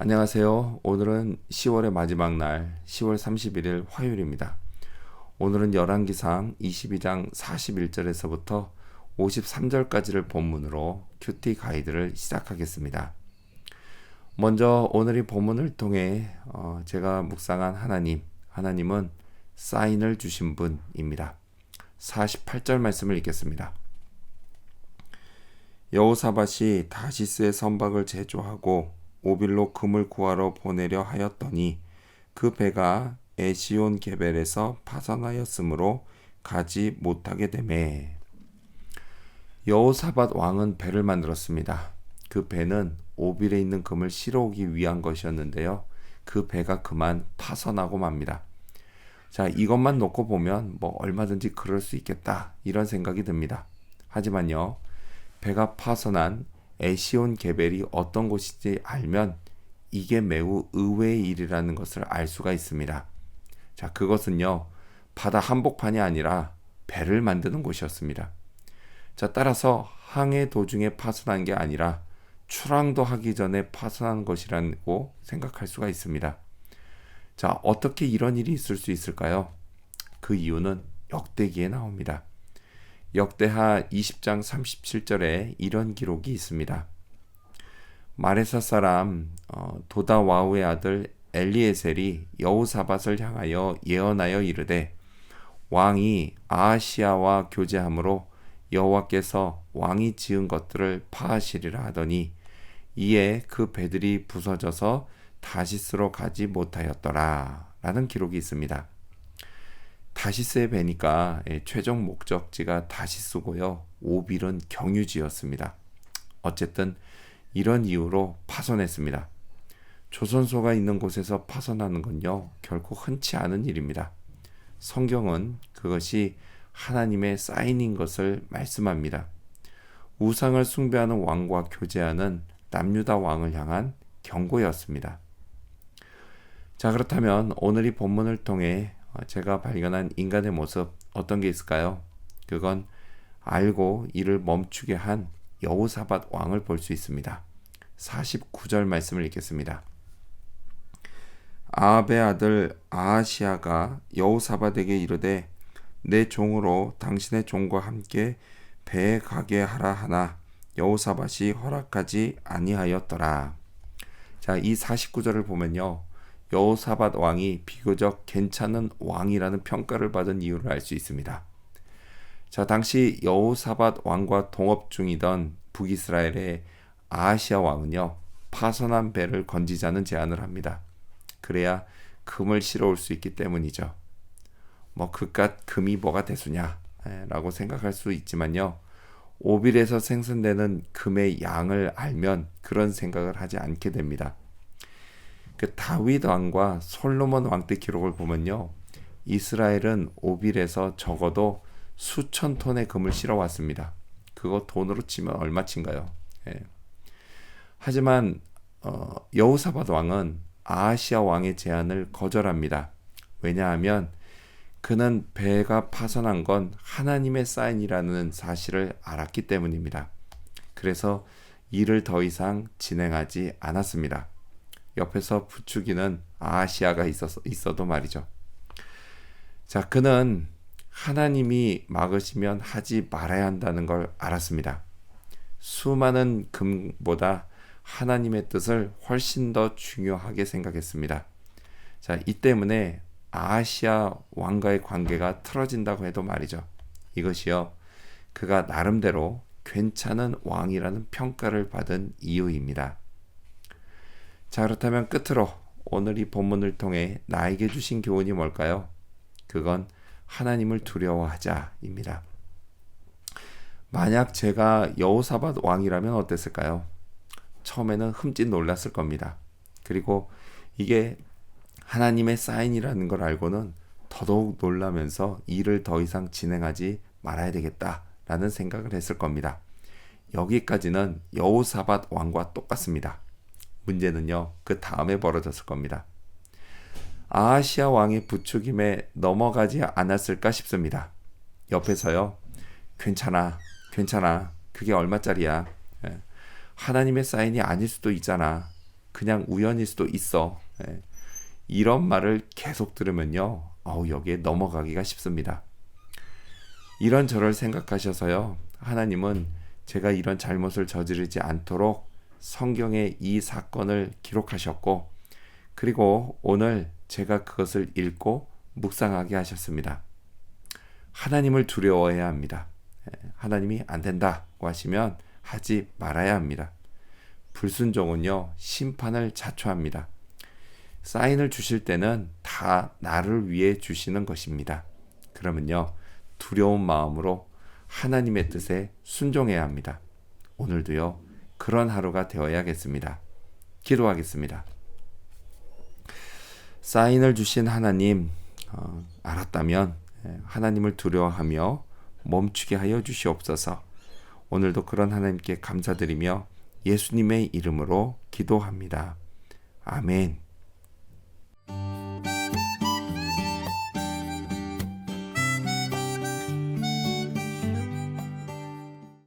안녕하세요. 오늘은 10월의 마지막 날, 10월 31일 화요일입니다. 오늘은 열왕기상 22장 41절에서부터 53절까지를 본문으로 큐티 가이드를 시작하겠습니다. 먼저 오늘 이 본문을 통해 어, 제가 묵상한 하나님, 하나님은 사인을 주신 분입니다. 48절 말씀을 읽겠습니다. 여호사밧이 다시스의 선박을 제조하고 오빌로 금을 구하러 보내려 하였더니 그 배가 에시온 게벨에서 파산하였으므로 가지 못하게 되매 여호사밧 왕은 배를 만들었습니다. 그 배는 오빌에 있는 금을 실어오기 위한 것이었는데요. 그 배가 그만 파선하고 맙니다. 자, 이것만 놓고 보면 뭐 얼마든지 그럴 수 있겠다. 이런 생각이 듭니다. 하지만요. 배가 파선한 에시온 게벨이 어떤 곳인지 알면 이게 매우 의외의 일이라는 것을 알 수가 있습니다. 자, 그것은요. 바다 한복판이 아니라 배를 만드는 곳이었습니다. 자, 따라서 항해 도중에 파손한 게 아니라 출항도 하기 전에 파손한 것이라고 생각할 수가 있습니다. 자, 어떻게 이런 일이 있을 수 있을까요? 그 이유는 역대기에 나옵니다. 역대하 20장 37절에 이런 기록이 있습니다. 마레사 사람 어, 도다와우의 아들 엘리에셀이 여우사밧을 향하여 예언하여 이르되 왕이 아시아와 교제함으로 여호와께서 왕이 지은 것들을 파하시리라 하더니 이에 그 배들이 부서져서 다시스로 가지 못하였더라 라는 기록이 있습니다. 다시스에 배니까 예, 최종 목적지가 다시스고요. 오빌은 경유지였습니다. 어쨌든 이런 이유로 파손했습니다. 조선소가 있는 곳에서 파손하는 건요. 결코 흔치 않은 일입니다. 성경은 그것이 하나님의 사인인 것을 말씀합니다. 우상을 숭배하는 왕과 교제하는 남유다 왕을 향한 경고였습니다. 자, 그렇다면 오늘 이 본문을 통해 어, 제가 발견한 인간의 모습 어떤 게 있을까요? 그건 알고 이를 멈추게 한 여호사밧 왕을 볼 수 있습니다. 49절 말씀을 읽겠습니다. 아합의 아들 아하시아가 여호사밧에게 이르되 내 종으로 당신의 종과 함께 배에 가게 하라 하나 여호사밧이 허락하지 아니하였더라. 자, 이 49절을 보면요. 여호사밧 왕이 비교적 괜찮은 왕이라는 평가를 받은 이유를 알 수 있습니다. 자, 당시 여호사밧 왕과 동업 중이던 북이스라엘의 아시아 왕은요, 파선한 배를 건지자는 제안을 합니다. 그래야 금을 실어올 수 있기 때문이죠. 뭐, 그깟 금이 뭐가 대수냐, 라고 생각할 수 있지만요, 오빌에서 생산되는 금의 양을 알면 그런 생각을 하지 않게 됩니다. 그 다윗 왕과 솔로몬 왕 때 기록을 보면요. 이스라엘은 오빌에서 적어도 수천 톤의 금을 실어 왔습니다. 그거 돈으로 치면 얼마친가요? 예. 하지만 어, 여호사밧 왕은 아시아 왕의 제안을 거절합니다. 왜냐하면 그는 배가 파손한 건 하나님의 사인이라는 사실을 알았기 때문입니다. 그래서 일을 더 이상 진행하지 않았습니다. 옆에서 부추기는 아시아가 있어서, 있어도 말이죠. 자, 그는 하나님이 막으시면 하지 말아야 한다는 걸 알았습니다. 수많은 금보다 하나님의 뜻을 훨씬 더 중요하게 생각했습니다. 자, 이 때문에 아시아 왕과의 관계가 틀어진다고 해도 말이죠. 이것이요. 그가 나름대로 괜찮은 왕이라는 평가를 받은 이유입니다. 자, 그렇다면 끝으로 오늘 이 본문을 통해 나에게 주신 교훈이 뭘까요? 그건 하나님을 두려워하자입니다. 만약 제가 여호사밧 왕이라면 어땠을까요? 처음에는 흠칫 놀랐을 겁니다. 그리고 이게 하나님의 사인이라는 걸 알고는 더더욱 놀라면서 일을 더 이상 진행하지 말아야 되겠다라는 생각을 했을 겁니다. 여기까지는 여호사밧 왕과 똑같습니다. 문제는요, 그 다음에 벌어졌을 겁니다. 아시아 왕의 부추김에 넘어가지 않았을까 싶습니다. 옆에서요, 괜찮아, 괜찮아, 그게 얼마짜리야. 예. 하나님의 사인이 아닐 수도 있잖아. 그냥 우연일 수도 있어. 예. 이런 말을 계속 들으면요. 어우, 여기에 넘어가기가 쉽습니다. 이런 저를 생각하셔서요. 하나님은 제가 이런 잘못을 저지르지 않도록 성경에 이 사건을 기록하셨고, 그리고 오늘 제가 그것을 읽고 묵상하게 하셨습니다. 하나님을 두려워해야 합니다. 예, 하나님이 안 된다고 하시면 하지 말아야 합니다. 불순종은요, 심판을 자초합니다. 사인을 주실 때는 다 나를 위해 주시는 것입니다. 그러면요, 두려운 마음으로 하나님의 뜻에 순종해야 합니다. 오늘도요, 그런 하루가 되어야겠습니다. 기도하겠습니다. 사인을 주신 하나님, 어, 알았다면 예, 하나님을 두려워하며 멈추게 하여 주시옵소서. 오늘도 그런 하나님께 감사드리며 예수님의 이름으로 기도합니다. 아멘.